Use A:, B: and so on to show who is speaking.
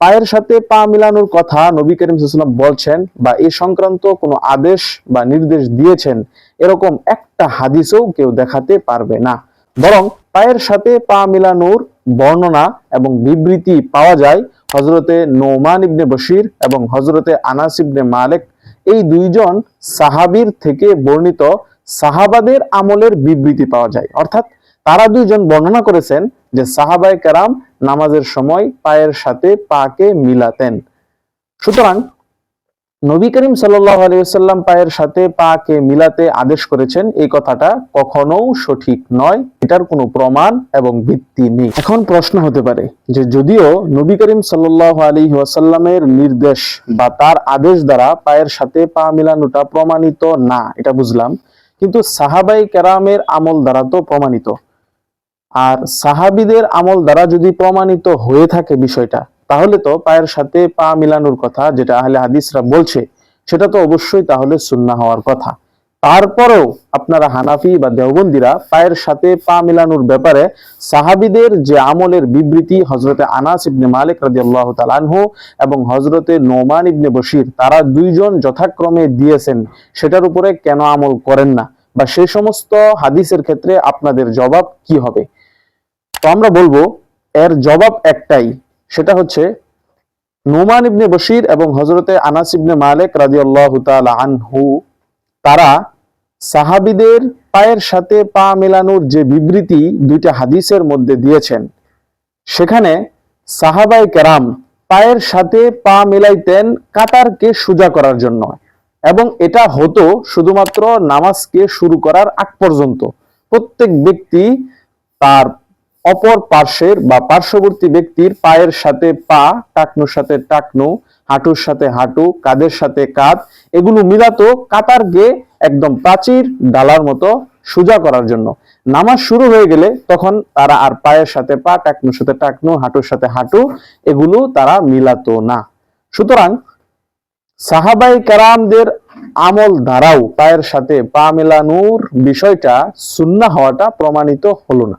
A: পায়ের সাথে পা মিলানোর কথা নবী করিম সাল্লাম বলছেন বা এই সংক্রান্ত কোনো আদেশ বা নির্দেশ দিয়েছেন, এরকম একটা হাদিসও কেউ দেখাতে পারবে না। বরং পায়ের সাথে পা মিলানোর বর্ণনা এবং বিবৃতি পাওয়া যায় হজরতে নোমান ইবনে বশির এবং হজরতে আনাস ইবনে মালেক। এই দুইজন সাহাবীর থেকে বর্ণিত সাহাবাদের আমলের বিবৃতি পাওয়া যায়। অর্থাৎ তারা দুইজন বর্ণনা করেছেন যে সাহাবায়ে কেরাম নামাজের সময় পায়ের সাথে পাকে মিলাতেন। সুতরাং নবী করিম সাল্লাম পায়ের সাথে পাকে মিলাতে আদেশ করেছেন, এই কথাটা কখনো সঠিক নয়, এটার কোনো প্রমাণ এবং ভিত্তি নেই। এখন প্রশ্ন হতে পারে যে যদিও নবী করিম সাল্লাহ আলী ওয়াসাল্লামের নির্দেশ বা তার আদেশ দ্বারা পায়ের সাথে পা মিলানোটা প্রমাণিত না, এটা বুঝলাম। কিন্তু সাহাবাই কেরামের আমল দ্বারা তো প্রমাণিত। আর সাহাবিদের আমল দ্বারা যদি প্রমাণিত হয়ে থাকে বিষয়টা, তাহলে তো পায়ের সাথে পা মিলানোর কথা যেটা আহলে হাদিসরা বলছে, সেটা তো অবশ্যই তাহলে সুন্না হওয়ার কথা। তারপরেও আপনারা হানাফি বা দেওবন্দিরা পায়ের সাথে পা মিলানোর ব্যাপারে সাহাবিদের যে আমলের বিবৃতি হজরতে আনাস ইবনে মালিক রাদিয়াল্লাহ তালানহু এবং হজরতে নোমান ইবনে বশির, তারা দুইজন যথাক্রমে দিয়েছেন, সেটার উপরে কেন আমল করেন না? বা সেই সমস্ত হাদিসের ক্ষেত্রে আপনাদের জবাব কি হবে? তো আমরা বলব, এর জবাব একটাই, সেটা হচ্ছে নোমান ইবনে বশির এবং হজরতে আনাস ইবনে মালিক তাআলা আনহু, তারা সাহাবিদের পায়ের সাথে পা মেলানোর যে বিবৃতি দুইটা হাদিসের মধ্যে দিয়েছেন, সেখানে সাহাবাই কেরাম পায়ের সাথে পা মেলাইতেন কাতারকে সোজা করার জন্য এবং এটা হতো শুধুমাত্র নামাজকে শুরু করার আগ পর্যন্ত। প্রত্যেক ব্যক্তি তার অপর পার্শ্বের বা পার্শ্ববর্তী ব্যক্তির পায়ের সাথে পা, টাকনুর সাথে টাকনু, হাঁটুর সাথে হাঁটু, কাঁধের সাথে কাঁধ, এগুলো মিলাতো কাতারকে একদম প্রাচীর ডালার মতো সোজা করার জন্য। নামাজ শুরু হয়ে গেলে তখন তারা আর পায়ের সাথে পা, টাকনুর সাথে টাকনু, হাঁটুর সাথে হাঁটু, এগুলো তারা মিলাতো না। সুতরাং সাহাবাই কারামদের আমল দ্বারাও পায়ের সাথে পা মেলানোর বিষয়টা সুন্না হওয়াটা প্রমাণিত হলো না।